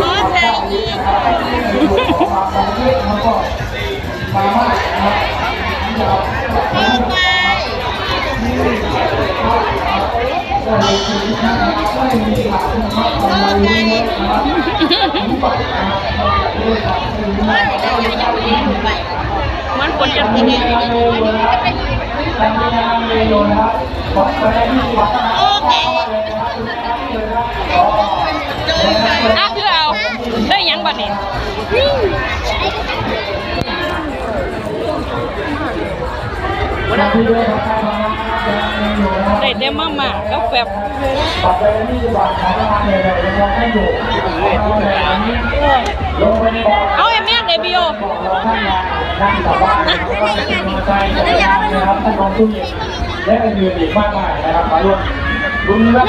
ขอใจอีกเข้าไปเข้าใจไม่ได้ยังยังไม่ได้ไปมันคนจะทีนี้โอเค อะคือเอาได้ยังบัดนี้ได้เต็มมากๆก็แบบเอาไอ้แม่เดบิโอและอื่นอีกมากมายนะครับมาร่วมลุ้นรับ